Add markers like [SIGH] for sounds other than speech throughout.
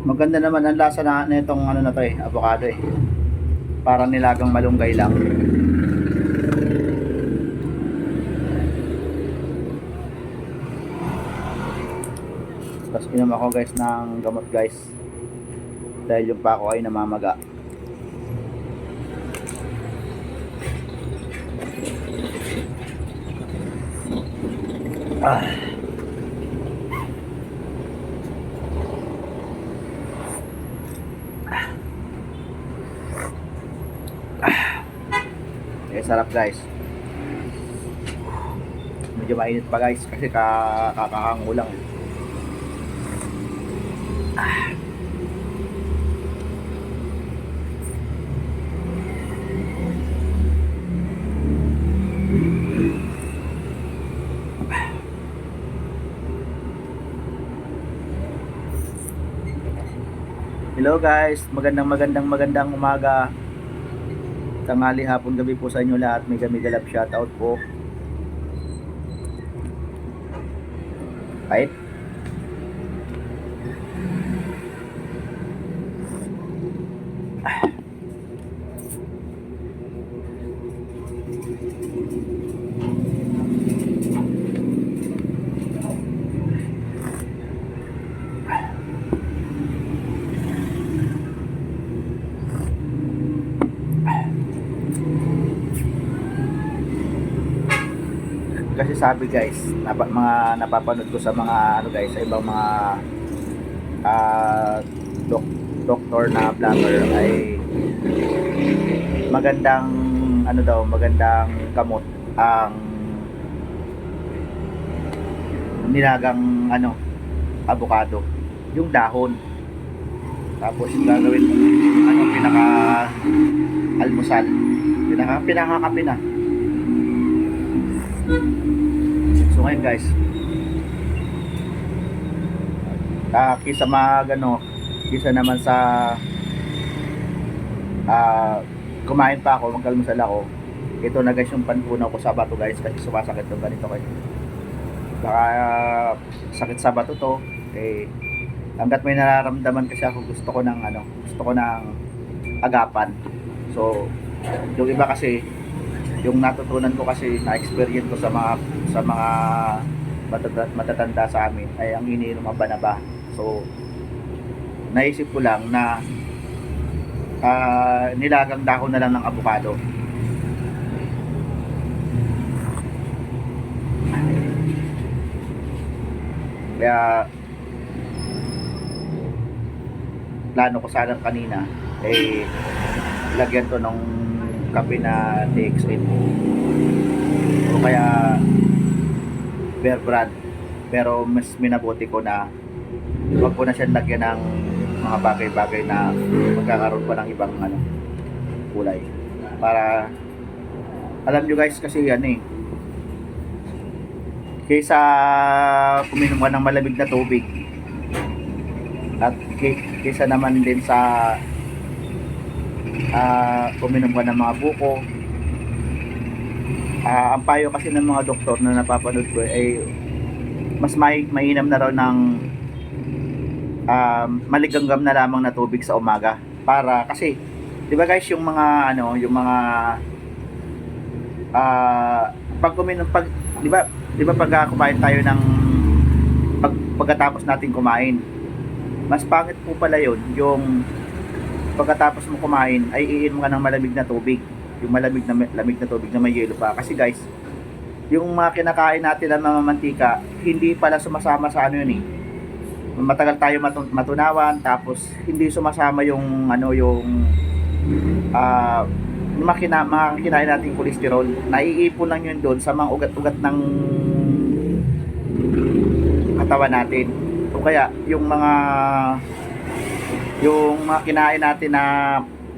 Maganda naman ang lasa na nitong ano na to eh, avocado eh. Parang nilagang malunggay lang. Tapos inom ako guys ng gamot guys. Dahil yung pako ay namamaga. Ah. [SIGHS] Eh, sarap guys. Medyo mainit pa guys kasi ka kakakango lang. eh. [SIGHS] Hello guys, magandang magandang magandang umaga. Tanghali hapon gabi po sa inyo lahat. May gami galap shoutout po. Kahit kasi sabi guys, napa, mga napapanood ko sa mga ano guys, sa ibang mga ah dok, doktor na vlogger ay magandang ano daw, magandang gamot ang nilagang ano avocado yung dahon. Tapos gagawin ano pinaka almusal pinaka pinakakape na So ngayon guys, ah kisa mag ano, kisa naman sa ah kumain pa ako, magkalmusal ako. Ito na guys yung panpunaw ko sa bato guys kasi sumasakit yung ganito kayo. Baka ah, sakit sa bato to, eh hanggat may nararamdaman kasi ako gusto ko ng ano, gusto ko ng agapan. So yung iba kasi yung natutunan ko kasi na experience ko sa mga sa mga matatanda, sa amin ay ang iniinom ang banaba. So naisip ko lang na ah, nilagang dahon na lang ng avocado. Kaya plano ko sana kanina eh lagyan to ng kape na DX8 o kaya Bear Brand pero mas minabuti ko na wag ko na siya lagyan ng mga bagay-bagay na magkakaroon pa ng ibang ano, kulay para alam nyo guys kasi yan eh kaysa kuminom ka ng malamig na tubig at kay- kaysa naman din sa ah uminom ka ng mga buko. Ah, ang payo kasi ng mga doktor na napapanood ko ay mas may mainam na raw ng um, maligamgam na lamang na tubig sa umaga. Para kasi 'di ba guys yung mga ano yung mga ah pag uminom pag 'di ba 'di ba pag ah, kumain tayo ng pag, pagkatapos natin kumain mas pangit po pala yun yung pagkatapos mo kumain ay iinom ka ng malamig na tubig yung malamig na lamig na tubig na may yelo pa. Kasi guys yung mga kinakain natin na mga mantika hindi pala sumasama sa ano yun eh. Matagal tayo matun- matunawan tapos hindi sumasama yung ano yung ah yung mga, kina, kinain nating kolesterol naiipon lang yun doon sa mga ugat-ugat ng katawan natin. O kaya yung mga yung mga kinain natin na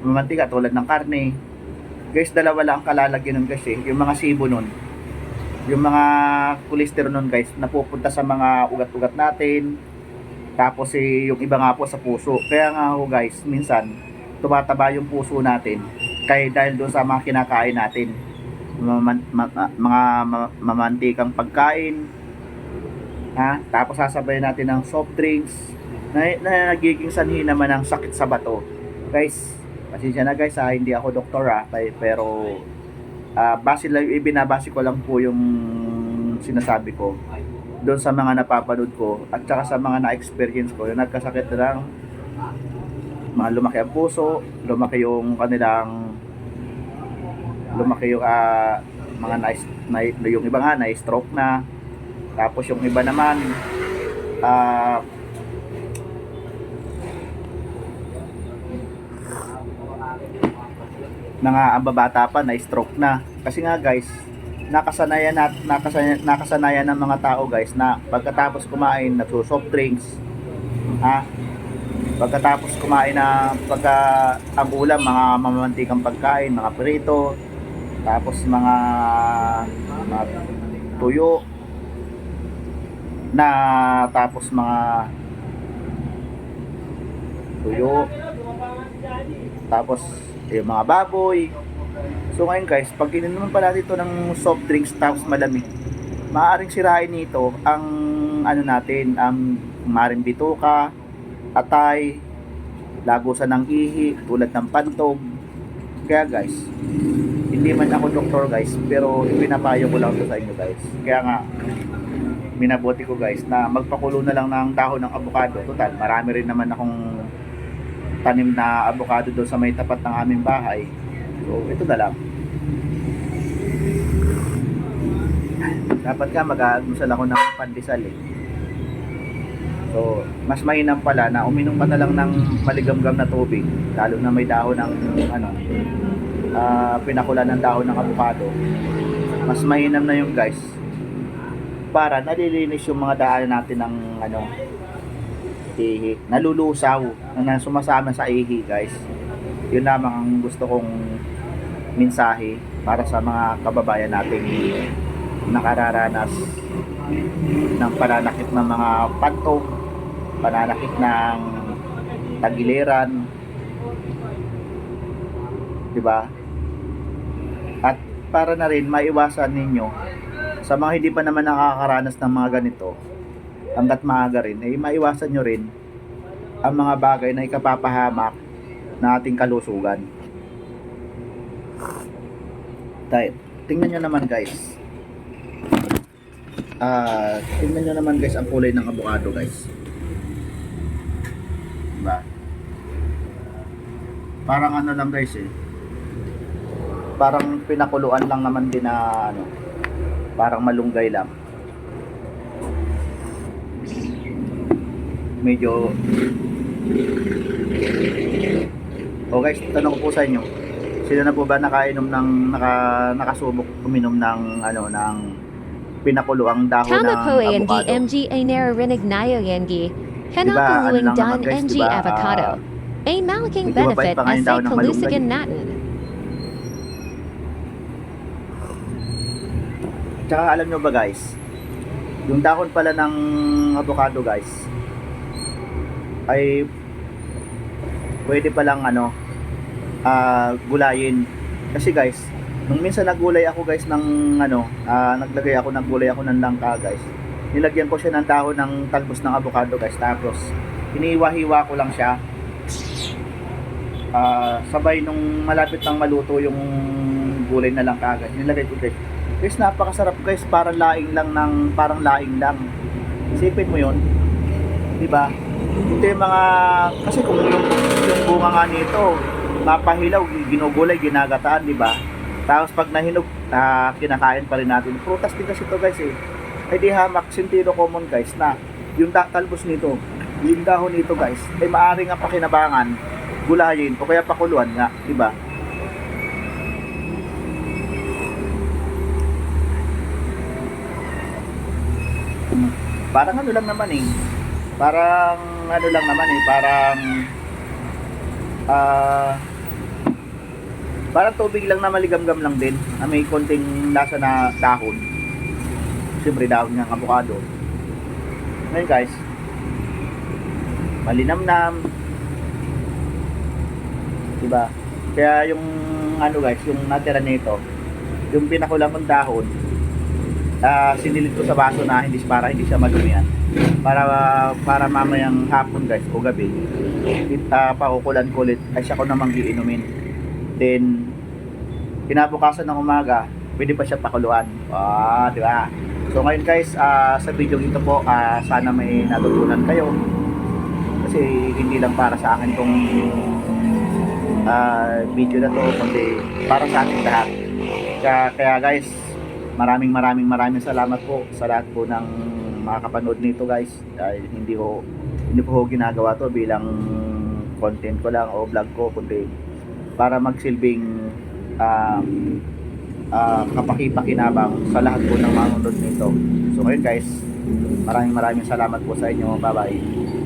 mamantika tulad ng karne guys dalawa lang ang kalalagyan nun kasi yung mga sibo nun. Yung mga cholesterol nun guys napupunta sa mga ugat-ugat natin. Tapos eh, yung iba nga po sa puso. Kaya nga ho guys minsan tumataba yung puso natin. Kaya dahil doon sa mga kinakain natin. Mga ma- mamantikang pagkain. Ha? Tapos sasabayan natin ng soft drinks. Na, na nagiging sanhi naman ng sakit sa bato. Guys pasensya na guys ha. Hindi ako doktor ha. Pe- pero ah base lang ibinabase ko lang po yung sinasabi ko. Doon sa mga napapanood ko at saka sa mga na-experience ko yung nagkasakit na ng mga lumaki ang puso lumaki yung kanilang lumaki yung ah, mga na, na, yung iba nga na stroke na. Tapos yung iba naman ah mga ang babata pa na stroke na. Kasi nga guys nakasanayan at nakasanayan, nakasanayan ng mga tao guys na pagkatapos kumain nagso soft drinks ha? Pagkatapos kumain na pagka ang ulam mga mamamantikang pagkain mga prito tapos mga, mga tuyo na tapos mga tuyo tapos yung mga baboy. So ngayon guys pag ininom pa natin ito ng soft drinks tapos malamig maaaring sirain nito ang ano natin ang maaaring bituka atay lagusan ng ihi tulad ng pantog. Kaya guys hindi man ako doktor guys pero ipinapayo ko lang to sa inyo guys. Kaya nga minabuti ko guys na magpakulo na lang ng dahon ng avocado. Total marami rin naman akong tanim na avocado doon sa may tapat ng aming bahay. So ito na lang. Dapat ka mag-aalmusal ako ng pandesal eh. So mas mainam pala na uminom ka na lang ng maligamgam na tubig lalo na may dahon ng ano ah, pinakula ng dahon ng avocado. Mas mainam na yung guys para nalilinis yung mga daanan natin ng ano ihi nalulusaw na sumasama sa ihi guys. Yun lamang ang gusto kong mensahe para sa mga kababayan nating nakararanas ng pananakit ng mga pantog pananakit ng tagiliran. Di ba at para na rin maiwasan ninyo sa mga hindi pa naman nakakaranas ng mga ganito hanggat maaga rin ay maiwasan nyo rin ang mga bagay na ikapapahamak na ating kalusugan. Dahil tingnan nyo naman guys. Ah tingnan nyo naman guys ang kulay ng avocado guys. Diba? Parang ano lang guys eh. Parang pinakuluan lang naman din na ano parang malunggay lang medyo o guys tanong ko po sa inyo sino na po ba nakainom ng naka, nakasubok uminom ng ano ng pinakuluang dahon Tama ng po ang avocado DMG ay naririnig na yengi. Diba, Hanapuluing ano naman guys, NG diba, avocado. ah, Ay malaking medyo mabait benefit as malunggay. kalusigan natin. Tsaka alam nyo ba guys, yung dahon pala ng avocado guys, ay pwede palang ano, ah gulayin. Kasi guys, nung minsan naggulay ako guys ng ano, ah, naglagay ako, naggulay ako ng langka guys. Nilagyan ko siya ng dahon ng talbos ng avocado guys. Tapos, hiniwa-hiwa ko lang siya. Ah, sabay nung malapit nang maluto yung gulay na langka guys. Nilagay ko guys. Guys, napakasarap guys. Parang laing lang ng, parang laing lang. Isipin mo yon di ba? Yung mga, kasi kung yung, yung bunga nga nito, mapahilaw, ginugulay, ginagataan, di ba? Tapos pag nahinog, ah, kinakain pa rin natin. Prutas din kasi ito guys eh. Ay di hamak, sentido common guys na yung talbos nito, yung dahon nito guys, ay maaari nga pakinabangan, gulayin, o kaya pakuluan nga, di ba? Parang ano lang naman eh. Parang ano lang naman eh, parang ah parang tubig lang na maligamgam lang din na may konting lasa na dahon siyempre dahon ng avocado. Ngayon guys, malinamnam. Diba? Kaya yung ano guys, yung natira nito, yung pinakulang ng dahon, ah sinilid ko sa baso na hindi para hindi siya madumihan. Para para mamayang hapon guys o gabi, uh, paukulan ko ulit ay siya ko namang giinumin. Then kinabukasan ng umaga, pwede pa siya pakuluan. Ah, di ba? So ngayon guys, ah, sa video ito po, ah, sana may natutunan kayo. Kasi hindi lang para sa akin tong ah, video na to, kundi para sa ating lahat. Kaya, kaya guys, maraming maraming maraming salamat po sa lahat po ng makakapanood nito guys. Dahil hindi ko hindi po ginagawa to bilang content ko lang o vlog ko, kundi para magsilbing um, uh, kapakipakinabang sa lahat po ng manunod nito. So ngayon guys, maraming maraming salamat po sa inyo. Bye-bye.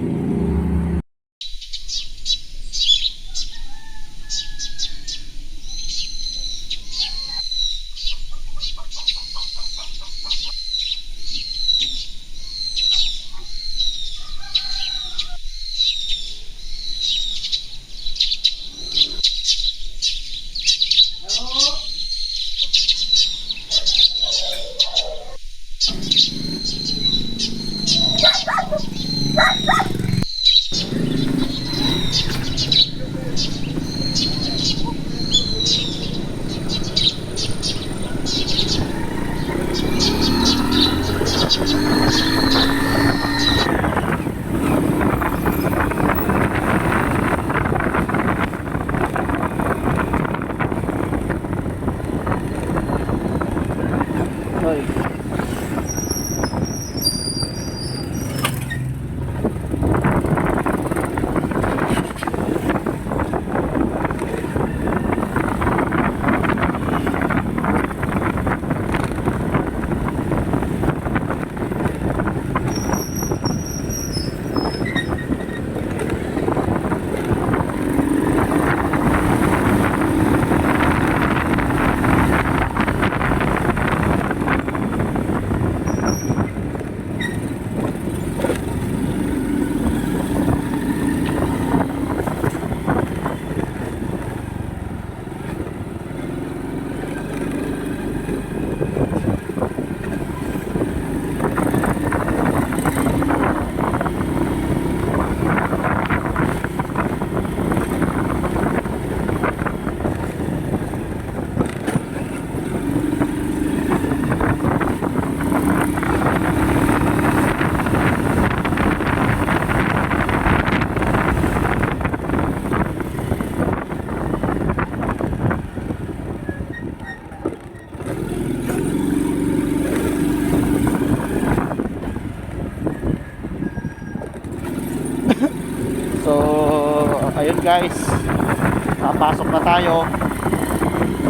Napasok na tayo.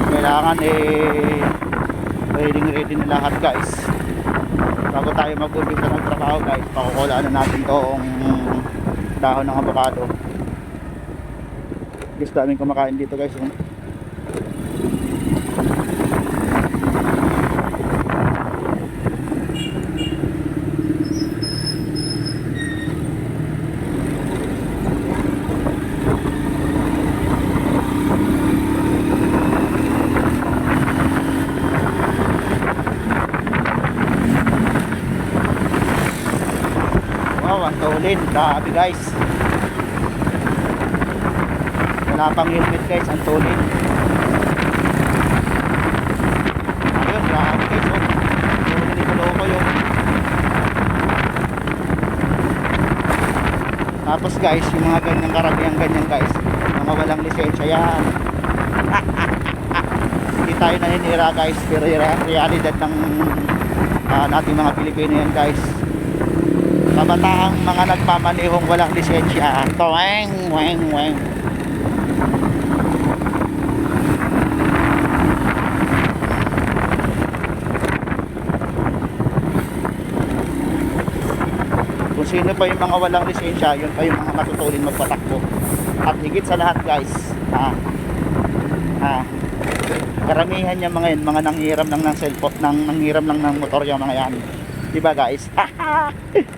Kailangan eh ready ready na lahat guys. Bago tayo mag-umpisa ng trabaho guys, pakukulaan na natin tong dahon ng avocado. Guys, daming kumakain dito guys. oh. Grabe guys. Wala pang helmet guys, ang tulin. Ayun, grabe guys. Oh. Tulin ni Kuloko yun. Tapos guys, yung mga ganyang karamihan ganyan guys, mga walang lisensya yan. [LAUGHS] Hindi tayo naninira guys, pero re- realidad ng ah, nating mga Pilipino yan guys kabataang mga nagmamanihong walang lisensya. Toeng, weng, weng. Kung sino pa yung mga walang lisensya, yun pa yung mga matutulin magpatakbo. At higit sa lahat guys, ha, ha, karamihan yung mga yun, mga nanghiram lang ng cellphone, nang nanghiram lang ng motor yung mga yan Di ba guys? [LAUGHS]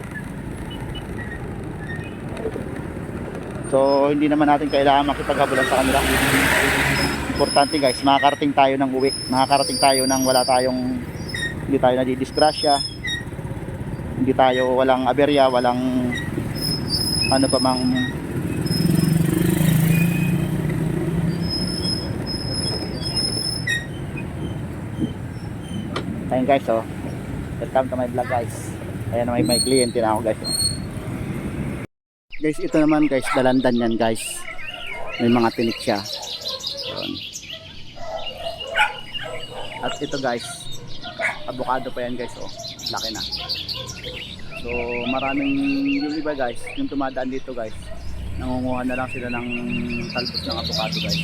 so, hindi naman natin kailangan makipaghabulan sa kanila. Importante guys, makakarating tayo ng uwi. Makakarating tayo ng wala tayong hindi tayo nadidisgrasya. Hindi tayo walang aberya, walang ano pa mang Ayun guys, oh. Welcome to my vlog guys. Ayan may may kliyente na ako guys. Oh. Guys, ito naman guys, dalandan yan guys. May mga tinik siya. Yun. At ito guys, avocado pa yan guys, oh. Laki na. So, maraming yung iba guys, yung tumadaan dito guys, nangunguha na lang sila ng talbos ng avocado guys.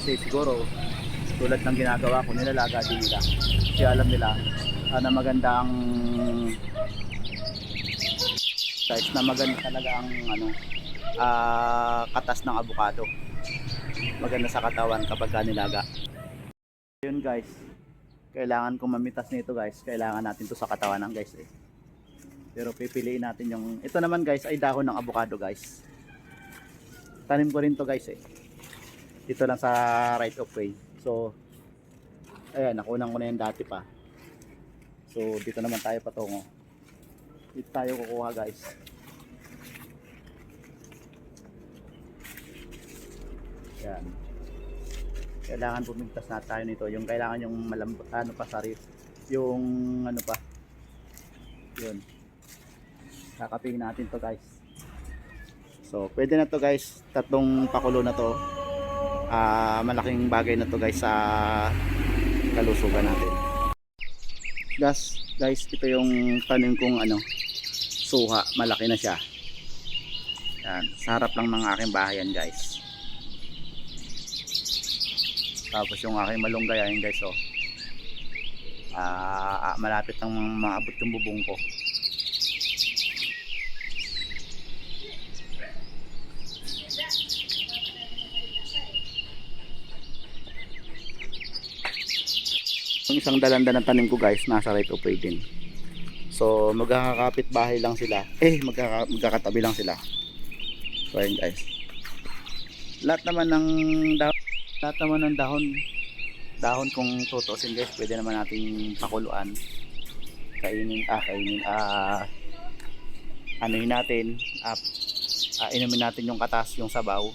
Kasi siguro, tulad ng ginagawa ko, nilalaga din nila. Kasi alam nila ah, na maganda ang guys, na maganda talaga ang ano, ah, katas ng avocado. Maganda sa katawan kapag ka nilaga. Yun guys, kailangan kung mamitas nito guys, kailangan natin to sa katawan ng guys eh. Pero pipiliin natin yung, ito naman guys ay dahon ng avocado guys. Tanim ko rin to guys eh. Dito lang sa right of way. So, ayan, nakunan ko na yan dati pa. So, dito naman tayo patungo. Dito tayo kukuha guys. Yan. Kailangan pumigtas na tayo nito. Yung kailangan yung malambot, ano pa sarip. Yung ano pa. Yun. Kakapin natin to guys. So, pwede na to guys. Tatlong pakulo na to. Ah, malaking bagay na to guys sa kalusugan natin. Guys, guys, ito yung tanim kong ano, suha. Malaki na siya. Yan, sa harap lang ng aking bahayan guys. Tapos yung aking malunggay ayun guys oh. Ah, ah, malapit nang maabot yung bubong ko. Yung isang dalanda ng tanim ko guys, nasa right of way din. So, magkakapit bahay lang sila. Eh, magkaka, magkakatabi lang sila. So, ayun guys. Lahat naman ng dahon, lahat naman ng dahon, dahon kung tutusin guys, pwede naman nating pakuluan. Kainin, ah, kainin, ah, anuhin natin, ah, ah, inumin natin yung katas, yung sabaw.